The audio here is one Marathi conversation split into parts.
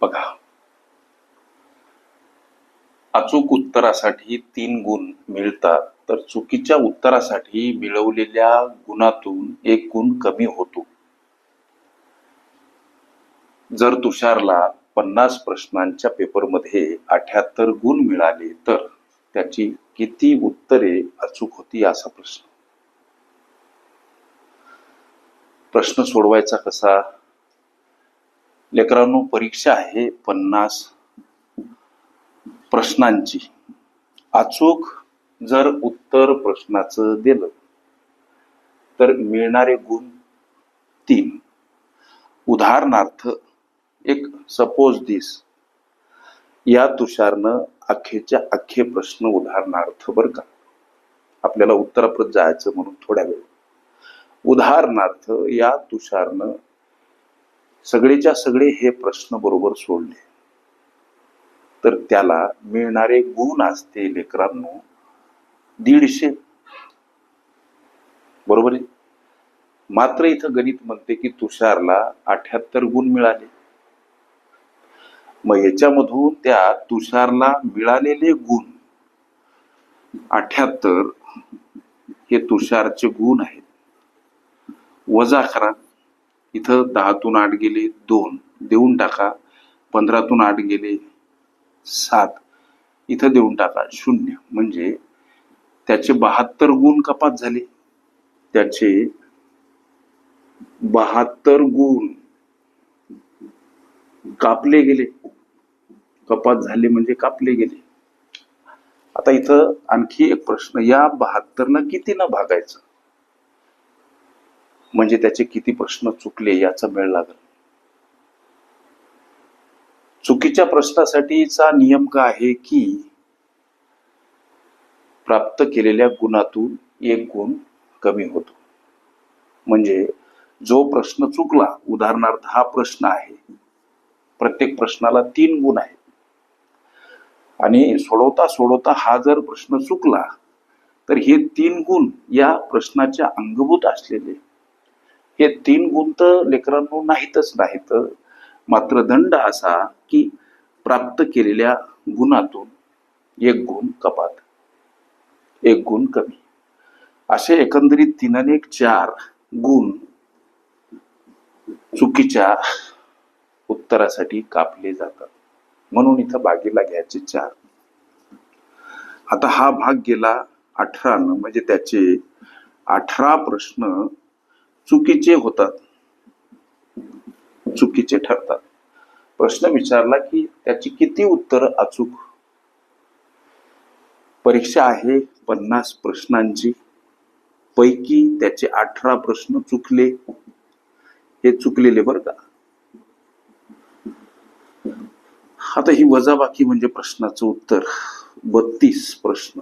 बघा. अचूक उत्तरासाठी तीन गुण मिळतात तर चुकीच्या उत्तरासाठी मिळवलेल्या गुणातून एक गुण कमी होतो. जर तुषारला पन्नास प्रश्नांच्या पेपरमध्ये अठ्याहत्तर गुण मिळाले तर त्याची किती उत्तरे अचूक होती असा प्रश्न. प्रश्न सोडवायचा कसा? लेकरांनो परीक्षा आहे पन्नास प्रश्नांची. अचूक जर उत्तर प्रश्नाचं दिलं तर मिळणारे गुण तीन. उदाहरणार्थ एक सपोज दिस या तुषारनं अख्खेच्या अख्खे प्रश्न उदाहरणार्थ बर का. आपल्याला उत्तराप्रत जायचं म्हणून थोड्या वेळ. उदाहरणार्थ या तुषारनं सगळेच्या सगळे हे प्रश्न बरोबर सोडले. तर त्याला मिळणारे गुण असते लेकरांनो दीडशे. बरोबर आहे? मात्र इथं गणित म्हणते की तुषारला अठ्याहत्तर गुण मिळाले. मग याच्यामधून त्या तुषारला मिळालेले गुण अठ्याहत्तर हे तुषारचे गुण आहेत. वजा करा. इथं दहातून आठ गेले दोन. देऊन टाका. पंधरातून आठ गेले सात. इथं देऊन टाका शून्य. म्हणजे त्याचे बहात्तर गुण कपात झाले. त्याचे बहात्तर गुण कापले गेले. कपात झाले म्हणजे कापले गेले. आता इथं आणखी एक प्रश्न या बहात्तरनं किती न भागायचं? म्हणजे त्याचे किती प्रश्न चुकले याचा मेळ लागल. चुकीच्या प्रश्नासाठीचा नियम काय आहे की प्राप्त केलेल्या गुणातून एक गुण कमी होतो. म्हणजे जो प्रश्न चुकला उदाहरणार्थ हा प्रश्न आहे प्रत्येक प्रश्नाला तीन गुण आहेत. आणि सोडवता सोडवता हा जर प्रश्न चुकला तर हे तीन गुण या प्रश्नाच्या अंगभूत असलेले हे तीन गुण तर लेकरांनो नाहीतच नाहीत. मात्र दंड असा की प्राप्त केलेल्या गुणातून एक गुण कपात. एक गुण कमी. असे एकंदरीत तीन आणि एक चार गुण चुकीच्या उत्तरासाठी कापले जातात. म्हणून इथं बागेला घ्यायचे चार. आता हा भाग गेला अठरा म्हणजे त्याचे अठरा प्रश्न चुकीचे होतात. चुकीचे ठरतात. प्रश्न विचारला की त्याची किती उत्तर अचूक? परीक्षा आहे पन्नास प्रश्नांची. पैकी त्याचे अठरा प्रश्न चुकले. हे चुकलेले बरं का? आता ही वजाबाकी म्हणजे प्रश्नाचं उत्तर. बत्तीस प्रश्न.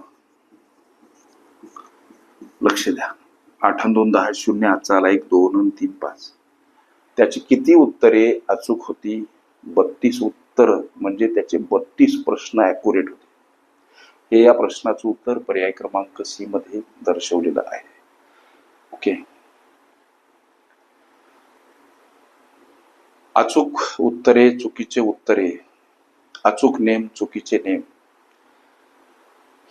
लक्ष द्या. आठ दोन दहा शून्य आजचा आला एक दोन आणि तीन पाच. त्याची किती उत्तरे अचूक होती? बत्तीस उत्तर. म्हणजे त्याचे बत्तीस प्रश्न ॲक्युरेट होते. हे या प्रश्नाचं उत्तर पर्याय क्रमांक सी मध्ये दर्शवलेलं आहे. ओके अचूक उत्तरे चुकीचे उत्तरे. अचूक नेम चुकीचे नेम.